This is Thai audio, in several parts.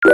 สวั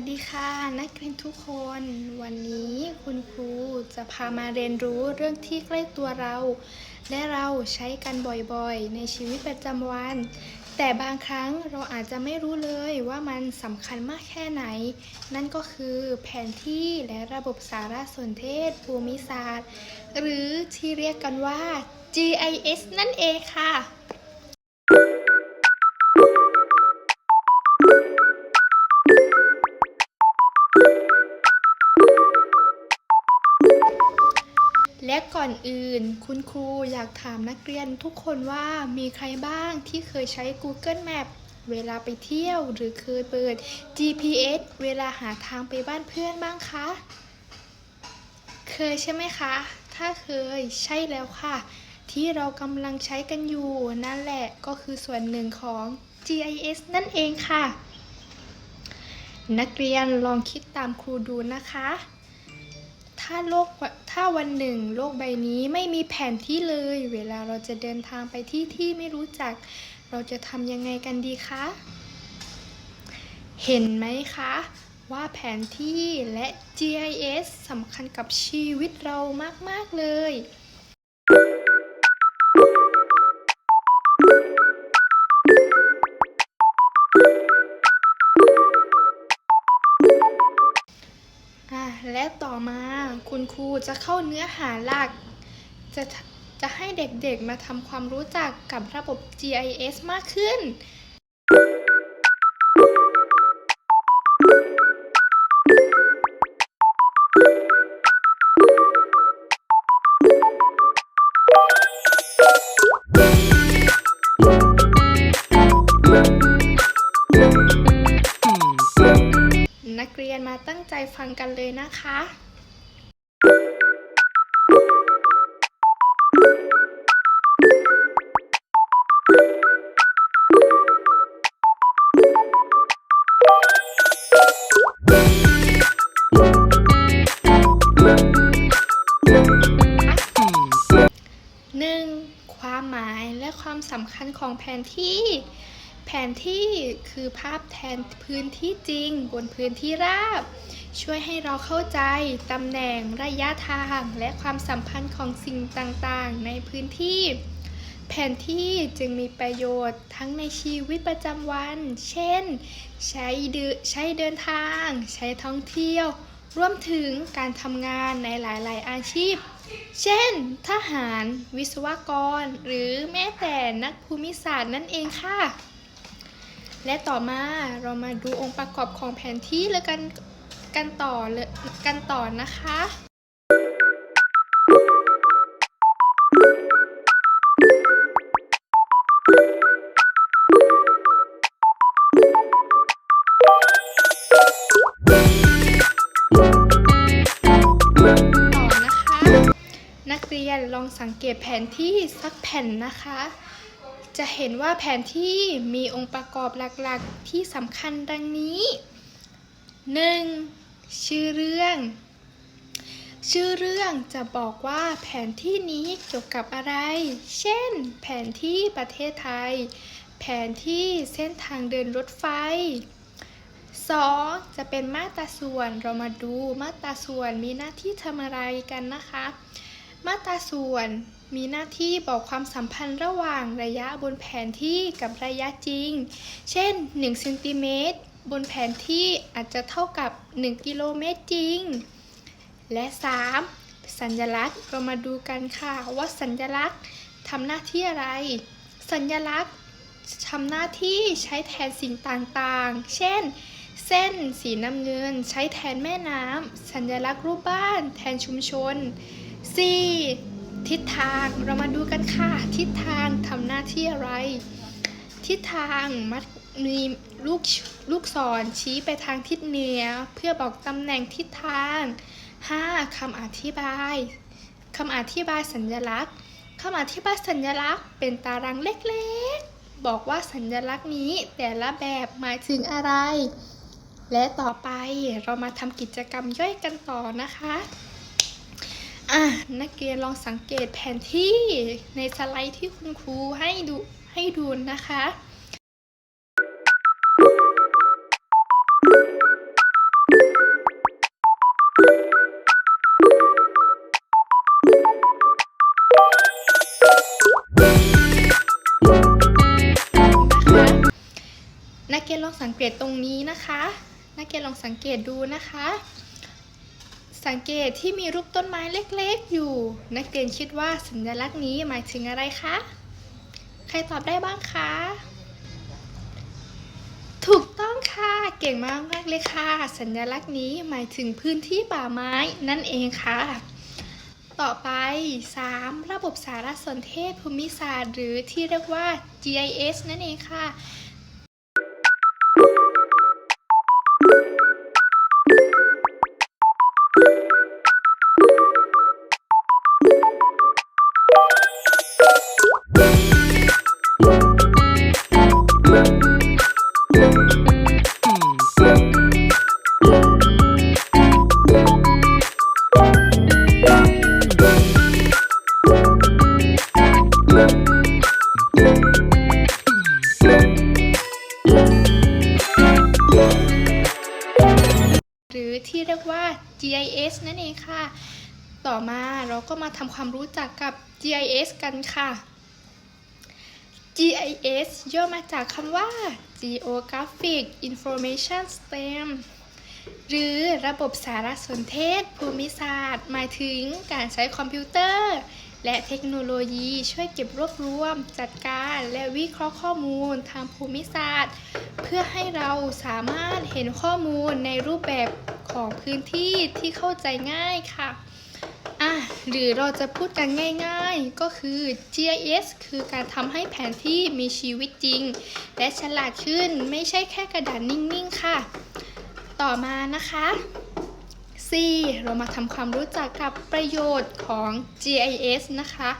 สดีค่ะนักเรียนทุกคนวันนี้คุณครูจะพามาเรียนรู้เรื่องที่ใกล้ตัวเรา และเราใช้กันบ่อยๆ ในชีวิตประจำวัน แต่บางครั้งเราอาจจะไม่รู้เลยว่ามันสำคัญมากแค่ไหน นั่นก็คือแผนที่และระบบสารสนเทศ ภูมิศาสตร์ หรือที่เรียกกันว่า GIS นั่นเองค่ะ อนอื่น คุณครูอยากถามนักเรียนทุกคนว่ามีใครบ้างที่เคยใช้ Google Map เวลาไปเที่ยวหรือเคยเปิด GPS เวลาหาทางไปบ้านเพื่อนบ้างคะ เคยใช่ไหมคะ ถ้าเคยใช่แล้วค่ะ ที่เรากำลังใช้กันอยู่นั่นแหละก็คือส่วนหนึ่งของ GIS นั่นเองค่ะ นักเรียนลองคิดตามครูดูนะคะ ถ้าโลกถ้าวันหนึ่ง โลกใบนี้ไม่มีแผนที่เลย เวลาเราจะเดินทางไปที่ที่ไม่รู้จัก เราจะทำยังไงกันดีคะ เห็นไหมคะ ว่าแผนที่และ GIS สำคัญกับชีวิตเรามาก ๆ เลย และต่อมาคุณครูจะเข้าเนื้อหาหลัก จะจะให้เด็กๆมาทำความรู้จักกับระบบ GIS มากขึ้น ฟังกันเลยนะคะหนึ่งความหมายและความสำคัญของแผนที่ แผนที่คือภาพแทนพื้นที่จริงบนพื้นที่ราบ ช่วยให้เราเข้าใจตำแหน่งระยะทางและความสัมพันธ์ของสิ่งต่างๆ ในพื้นที่ แผนที่จึงมีประโยชน์ทั้งในชีวิตประจำวัน เช่น ใช้เดินใช้เดินทาง ใช้ท่องเที่ยว รวมถึงการทำงานในหลายๆ อาชีพ เช่น ทหาร วิศวกร หรือแม้แต่นักภูมิศาสตร์นั่นเองค่ะและต่อมาเรามาดูองค์ประกอบของแผนที่แล้วกัน กันต่อเลยกันต่อนะคะต่อนะคะนักเรียนลองสังเกตแผนที่สักแผ่นนะคะ จะเห็นว่าแผนที่มีองค์ประกอบหลักๆ ที่สำคัญดังนี้ 1. ชื่อเรื่อง ชื่อเรื่องจะบอกว่าแผนที่นี้เกี่ยวกับอะไร เช่น แผนที่ประเทศไทย แผนที่เส้นทางเดินรถไฟ 2. จะเป็นมาตราส่วนเรามาดูมาตราส่วนมีหน้าที่ทำอะไรกันนะคะ มาตราส่วนมีหน้าที่บอกความสัมพันธ์ระหว่างระยะบนแผนที่กับระยะจริง เช่น1เซนติเมตร บนแผนที่อาจจะเท่ากับ 1 กิโลเมตรจริง และ 3. สัญลักษณ์เรามาดูกันค่ะว่าสัญลักษณ์ทำหน้าที่อะไร สัญลักษณ์ทำหน้าที่ใช้แทนสิ่งต่างๆ เช่น เส้นสีน้ำเงินใช้แทนแม่น้ำสัญลักษณ์รูปบ้านแทนชุมชน 4. ทิศทางเรามาดูกันค่ะ ทิศทางทำหน้าที่อะไร ทิศทางมัดมี ลูกลูกศรชี้ไปทางทิศเหนือ เพื่อบอกตำแหน่งทิศทาง 5. คำอธิบายคำอธิบายสัญลักษณ์คำอธิบายสัญลักษณ์ เป็นตารางเล็กๆ บอกว่าสัญลักษณ์นี้แต่ละแบบหมายถึงอะไร และต่อไปเรามาทำกิจกรรมย่อยกันต่อนะคะอะนักเรียนลองสังเกตแผนที่ในสไลด์ที่คุณครูให้ดูให้ดูนนะคะ สังเกตตรงนี้นะคะนักเรียนลองสังเกตดูนะคะ สังเกตที่มีรูปต้นไม้เล็กๆ อยู่ นักเรียนคิดว่าสัญลักษณ์นี้หมายถึงอะไรคะ ใครตอบได้บ้างคะถูกต้องค่ะ เก่งมากมากเลยค่ะ สัญลักษณ์นี้หมายถึงพื้นที่ป่าไม้นั่นเองค่ะ ต่อไป 3. ระบบสารสนเทศภูมิศาสตร์ หรือที่เรียกว่า GIS นั่นเองค่ะ อมาเราก็มาทำความรู้จักกับ GIS กันค่ะ GIS ย่อมาจากคำว่า Geographic Information System หรือระบบสารสนเทศ ภูมิศาสตร์ หมายถึงการใช้คอมพิวเตอร์ และเทคโนโลยีช่วยเก็บรวบรวม จัดการและวิเคราะห์ข้อมูลทางภูมิศาสตร์ เพื่อให้เราสามารถเห็นข้อมูลในรูปแบบของพื้นที่ที่เข้าใจง่ายค่ะอะ หรือเราจะพูดกันง่ายๆ ก็คือ GIS คือการทำให้แผนที่มีชีวิตจริง และฉลาดขึ้นไม่ใช่แค่กระดาษนิ่งๆ ค่ะ ต่อมานะคะ C เรามาทำความรู้จักกับประโยชน์ของ GIS นะคะ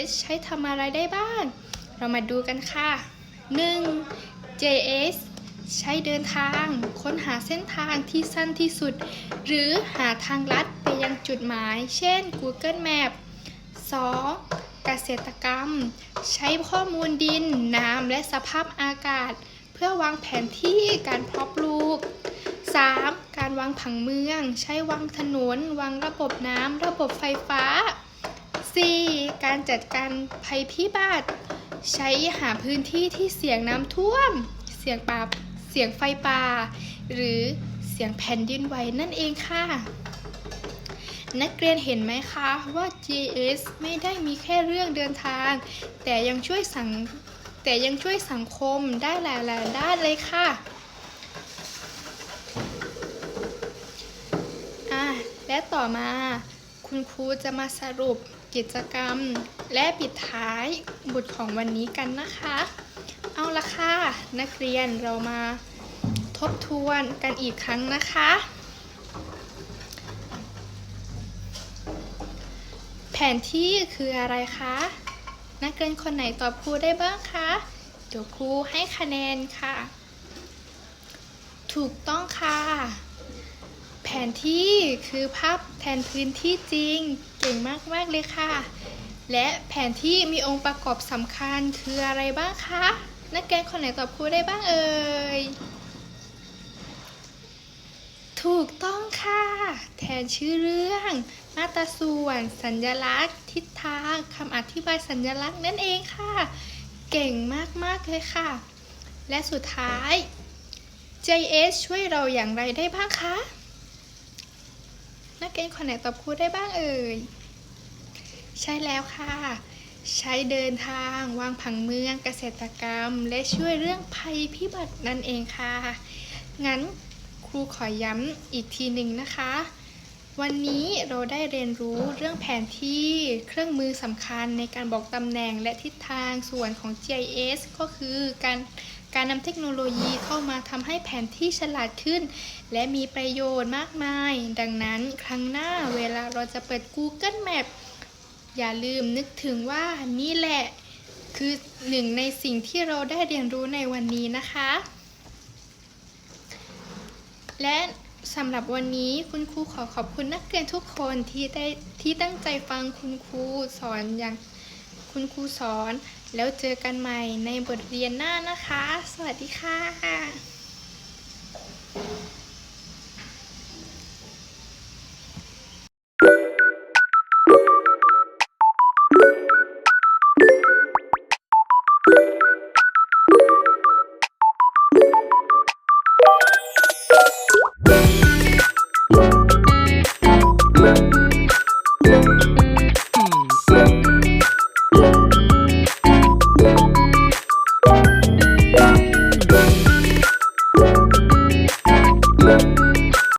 JS ใช้ทำอะไรได้บ้าง เรามาดูกันค่ะ 1. JS ใช้เดินทาง ค้นหาเส้นทางที่สั้นที่สุด หรือหาทางลัดไปยังจุดหมาย เช่น Google Map 2. เกษตรกรรม ใช้ข้อมูลดิน น้ำ และสภาพอากาศ เพื่อวางแผนที่การเพาะปลูก 3. การวางผังเมือง ใช้วางถนน วางระบบน้ำ ระบบไฟฟ้า 4. การจัดการภัยพิบัติ ใช้หาพื้นที่ที่เสี่ยงน้ำท่วม เสี่ยงป่าเสี่ยงไฟป่า หรือเสี่ยงแผ่นดินไหวนั่นเองค่ะ นักเรียนเห็นไหมคะว่า GS ไม่ได้มีแค่เรื่องเดินทาง แต่ยังช่วยสังแต่ยังช่วยสังคมได้หลายๆด้านเลยค่ะอะและต่อมา คุณครูจะมาสรุปกิจกรรม และปิดท้ายบทของวันนี้กันนะคะ เอาละค่ะนักเรียนเรามาทบทวนกันอีกครั้งนะคะ แผนที่คืออะไรคะ นักเรียนคนไหนตอบครูได้บ้างคะเดี๋ยวครูให้คะแนนค่ะ ถูกต้องค่ะ แผนที่คือภาพแทนพื้นที่จริงเก่งมาก ๆ เลยค่ะ และแผนที่มีองค์ประกอบสำคัญคืออะไรบ้างคะนักเรียนคนไหนตอบครูได้บ้างเอ่ยถูกต้องค่ะ แทนชื่อเรื่อง มาตราส่วน สัญลักษณ์ ทิศทางคำอธิบายสัญลักษณ์นั่นเองค่ะ เก่งมาก ๆ เลยค่ะ และสุดท้าย JS ช่วยเราอย่างไรได้บ้างคะ นักเรียนคนไหนตอบครูได้บ้างเอ่ย ใช่แล้วค่ะ ใช้เดินทาง วางผังเมืองเกษตรกรรม และช่วยเรื่องภัยพิบัตินั่นเองค่ะ งั้นครูขอย้ำอีกทีหนึ่งนะคะ วันนี้เราได้เรียนรู้เรื่องแผนที่เครื่องมือสำคัญในการบอกตำแหน่งและทิศทางส่วนของ GIS ก็คือการ การนำเทคโนโลยีเข้ามาทำให้แผนที่ฉลาดขึ้น และมีประโยชน์มากมาย ดังนั้นครั้งหน้าเวลาเราจะเปิด Google Map อย่าลืมนึกถึงว่านี่แหละ คือหนึ่งในสิ่งที่เราได้เรียนรู้ในวันนี้นะคะ และสำหรับวันนี้คุณครูขอขอบคุณนักเรียนทุกคนที่ได้ที่ตั้งใจฟังคุณครูสอนอย่าง คุณครูสอน แล้วเจอกันใหม่ในบทเรียนหน้านะคะ สวัสดีค่ะ